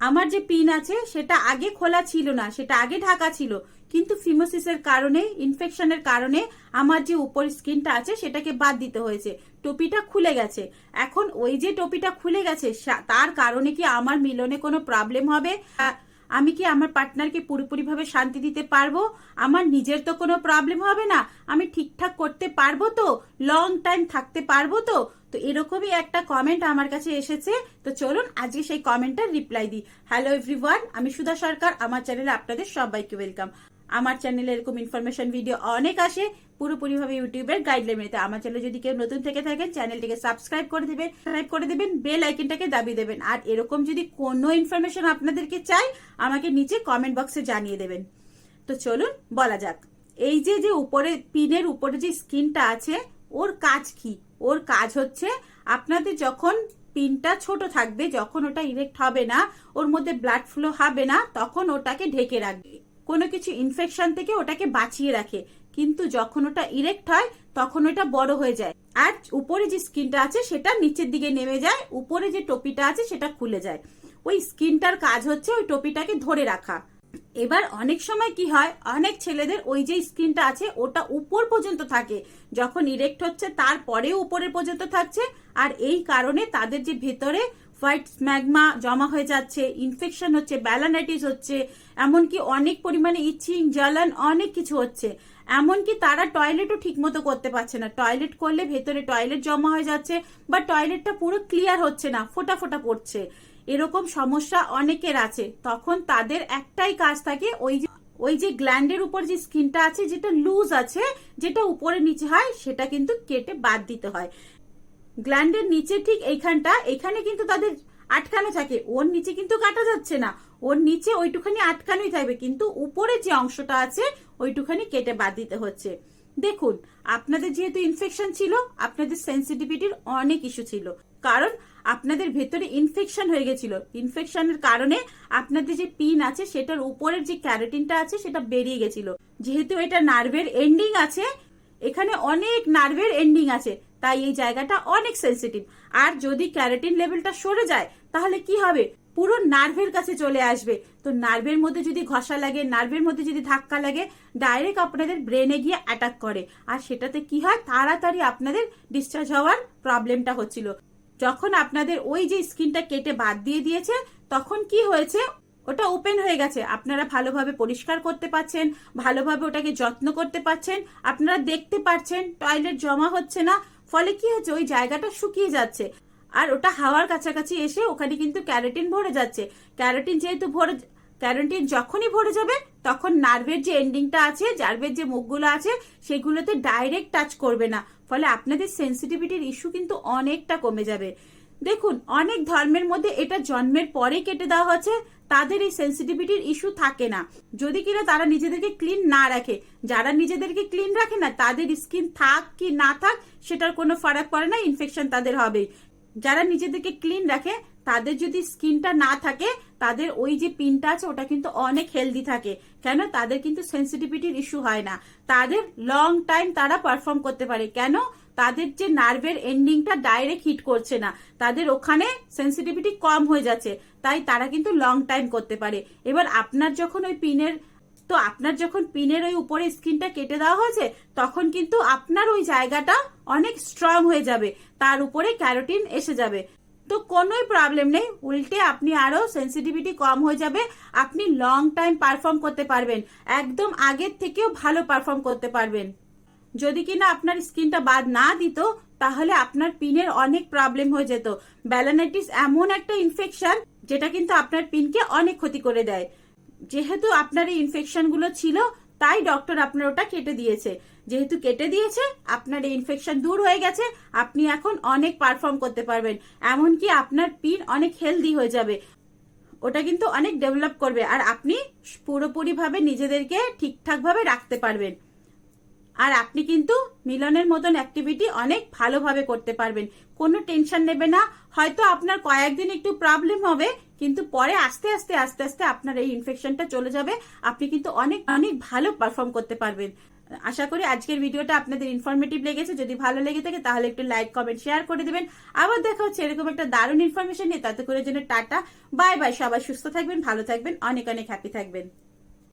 আমার যে পিন আছে, সেটা আগে খোলা ছিল না, সেটা আগে ঢাকা ছিল। কিন্তু ফিমোসিসের কারণে ইনফেকশনের কারণে আমার যে উপর স্কিনটা আছে, সেটাকে বাদ দিতে হয়েছে। টপিটা খুলে গেছে। এখন ওই যে টপিটা খুলে গেছে তার কারণে কি আমার মিলনে কোনো প্রবলেম হবে? আমি কি আমার পার্টনারকে পুরোপুরিভাবে শান্তি দিতে পারব? আমার নিজের তো কোনো প্রবলেম হবে না। আমি ঠিকঠাক করতে পারব তো? লং টাইম থাকতে পারব তো? তো এরকমই একটা কমেন্ট আমার কাছে এসেছে। তো চলুন আজকে সেই কমেন্টটার রিপ্লাই দিই। হ্যালো এভরিওয়ান আমি সুধা সরকার, আমার চ্যানেলে আপনাদের সবাইকে ওয়েলকাম আমার চ্যানেলে এরকম ইনফরমেশন ভিডিও অনেক আসে, পুরোপুরিভাবে ইউটিউবের গাইডলাইন মেতে। আমার চ্যানেলে যদি কেউ নতুন থেকে থাকেন চ্যানেলটিকে সাবস্ক্রাইব করে দেবেন সাবস্ক্রাইব করে দেবেন বেল আইকনটাকে দাবি দেবেন। আর এরকম যদি কোনো ইনফরমেশন আপনাদেরকে চাই, আমাকে নিচে কমেন্ট বক্সে জানিয়ে দেবেন। তো চলুন বলা যাক। এই যে যে উপরে পিনের উপরে যে স্কিনটা আছে, ওর কাজ কি? ওর কাজ হচ্ছে আপনাদের যখন পিনটা ছোট থাকবে, যখন ওটা ইরেক্ট হবে না, ওর মধ্যে ব্লাড ফ্লো হবে না, তখন ওটাকে ঢেকে রাখবে। কোনো কিছু ইনফেকশন থেকে ওটাকে বাঁচিয়ে রাখে। কিন্তু যখন ওটা ইরেক্ট হয়, তখন ওটা বড় হয়ে যায়। আর উপরে যে স্কিনটা আছে, সেটা নিচের দিকে নেমে যায়, উপরে যে টপিটা আছে, সেটা খুলে যায়। ওই স্কিনটার কাজ হচ্ছে ওই টপিটাকে ধরে রাখা। এবার অনেক সময় কি হয়, অনেক ছেলেদের ওই যে স্কিনটা আছে, ওটা উপর পর্যন্ত থাকে। যখন ইরেক্ট হচ্ছে তারপরেও উপরের পর্যন্ত থাকছে। আর এই কারণে তাদের যে ভেতরে হোয়াইট ম্যাগমা জমা হয়ে যাচ্ছে ইনফেকশন হচ্ছে ব্যালানাইটিস হচ্ছে, এমনকি অনেক পরিমাণে ইচিং জ্বালান, অনেক কিছু হচ্ছে। এমনকি তারা টয়লেটও ঠিকমতো করতে পারছে না। টয়লেট করলে ভেতরে টয়লেট জমা হয়ে যাচ্ছে বা টয়লেটটা পুরো ক্লিয়ার হচ্ছে না, ফোটা ফোটা পড়ছে। এরকম সমস্যা অনেকের আছে। তখন তাদের একটাই কাজ থাকে, ওই যে ওই যে গ্ল্যান্ডের উপর যে স্কিনটা আছে, যেটা লুজ আছে, যেটা উপরে নিচে হয়, সেটা কিন্তু কেটে বাদ দিতে হয়। গ্ল্যান্ডের নিচে ঠিক এইখানটা, এখানে কিন্তু তাদের আটকানো থাকে। ওর নিচে কিন্তু কাটা যাচ্ছে না। ওর নিচে ওইটুখানি আটকানোই থাকবে, কিন্তু উপরে যে অংশটা আছে, ওইটুখানি কেটে বাদ দিতে হচ্ছে। দেখুন, আপনাদের যেহেতু ইনফেকশন ছিল, আপনাদের সেন্সিটিভিটির অনেক ইস্যু ছিল। কারণ, আপনাদের ভেতরে ইনফেকশন হয়ে গেছিল। ইনফেকশনের কারণে আপনাদের যে পিন আছে, সেটার উপরের যে ক্যারোটিনটা আছে, সেটা বেরিয়ে গেছিল। যেহেতু এটা নার্ভের এন্ডিং আছে, এখানে অনেক নার্ভের এন্ডিং আছে, তাই এই জায়গাটা অনেক সেন্সিটিভ আর যদি ক্যারোটিন লেভেলটা সরে যায়, তাহলে কি হবে? পুরো নার্ভের কাছে চলে আসবে। তো নার্ভের মধ্যে যদি ঘষা লাগে নার্ভের মধ্যে যদি ধাক্কা লাগে ডাইরেক্ট আপনাদের ব্রেনে গিয়ে অ্যাটাক করে। আর সেটাতে কি হয়? তাড়াতাড়ি আপনাদের ডিসচার্জ হওয়ার প্রবলেমটা হচ্ছিল। যখন আপনাদের ওই যে স্কিনটা কেটে বাদ দিয়ে দিয়েছে, তখন কি হয়েছে? ওটা ওপেন হয়ে গেছে। আপনারা ভালোভাবে পরিষ্কার করতে পারছেন, ভালোভাবে ওটাকে যত্ন করতে পারছেন, আপনারা দেখতে পারছেন, টয়লেট জমা হচ্ছে না, ফলে কি হচ্ছে? ওই জায়গাটা শুকিয়ে যাচ্ছে। আর ওটা হাওয়ার কাছাকাছি এসে ওখানে কিন্তু ক্যারোটিন ভরে যাচ্ছে। ক্যারোটিন যেহেতু ভরে ক্যারোটিন যখনই ভরে যাবে, তখন নার্ভের যে এন্ডিংটা আছে জার্ভের যে মুখগুলো আছে, সেগুলোতে ডাইরেক্ট টাচ করবে না। ফলে আপনাদের সেন্সিটিভিটির ইস্যু কিন্তু অনেকটা কমে যাবে। দেখুন, অনেক ধর্মের মধ্যে এটা জন্মের পরে কেটে দেওয়া হচ্ছে, তাদের এই সেন্সিটিভিটির ইস্যু থাকে না। যদি কিনা তারা নিজেদেরকে ক্লিন না রাখে, যারা নিজেদেরকে ক্লিন রাখে না, তাদের স্কিন থাক কি না থাক, সেটার কোনো ফারাক পড়ে না ইনফেকশন তাদের হবেই। যারা নিজেদেরকে ক্লিন রাখে, তাদের যদি স্কিনটা না থাকে তাদের ওই যে পিনটা আছে, ওটা কিন্তু অনেক হেলদি থাকে। কেন? তাদের কিন্তু সেন্সিটিভিটির ইস্যু হয় না। তাদের লং টাইম তারা পারফর্ম করতে পারে। কেন? তাদের যে নার্ভের এন্ডিংটা ডাইরেক্ট হিট করছে না। তাদের ওখানে সেন্সিটিভিটি কম হয়ে যাচ্ছে। তাই তারা কিন্তু লং টাইম করতে পারে। এবার আপনার যখন ওই পিনের তো আপনার যখন পিনের ওই উপরে স্কিনটা কেটে দেওয়া হয়েছে, তখন কিন্তু আপনার ওই জায়গাটা অনেক স্ট্রং হয়ে যাবে। তার উপরে ক্যারোটিন এসে যাবে। তো কোনোই প্রবলেম নেই। উল্টে আপনি আরও সেন্সিটিভিটি কম হয়ে যাবে। আপনি লং টাইম পারফর্ম করতে পারবেন। একদম আগের থেকেও ভালো পারফর্ম করতে পারবেন। যদি কিনা আপনার স্কিনটা বাদ না দিত, তাহলে আপনার পিনের অনেক প্রবলেম হয়ে যেত। ব্যালানাইটিস এমন একটা ইনফেকশন যেটা কিন্তু আপনার পিনকে অনেক ক্ষতি করে দেয়। যেহেতু আপনার এই ইনফেকশনগুলো ছিল, তাই ডক্টর আপনার ওটা কেটে দিয়েছে। যেহেতু কেটে দিয়েছে, আপনার এই ইনফেকশন দূর হয়ে গেছে, আপনি এখন অনেক পারফর্ম করতে পারবেন। এমনকি আপনার পিন অনেক হেলদি হয়ে যাবে। ওটা কিন্তু অনেক ডেভেলপ করবে আর আপনি পুরোপুরিভাবে নিজেদেরকে ঠিকঠাকভাবে রাখতে পারবেন। আর আপনি কিন্তু মিলনের মতন অ্যাক্টিভিটি অনেক ভালোভাবে করতে পারবেন। কোনো টেনশন নেবে না। হয়তো আপনার কয়েকদিন একটু প্রবলেম হবে, কিন্তু পরে আস্তে আস্তে আস্তে আস্তে আপনার এই ইনফেকশনটা চলে যাবে। আপনি কিন্তু অনেক অনেক ভালো পারফর্ম করতে পারবেন। আশা করি আজকের ভিডিওটা আপনাদের ইনফরমেটিভ লেগেছে। যদি ভালো লেগে থাকে তাহলে একটু লাইক কমেন্ট শেয়ার করে দেবেন। আবার দেখা হচ্ছে এরকম একটা দারুণ ইনফরমেশন নিয়ে। তাতে করে জন্য টাটা বাই বাই সবাই সুস্থ থাকবেন, ভালো থাকবেন, অনেক অনেক হ্যাপি থাকবেন।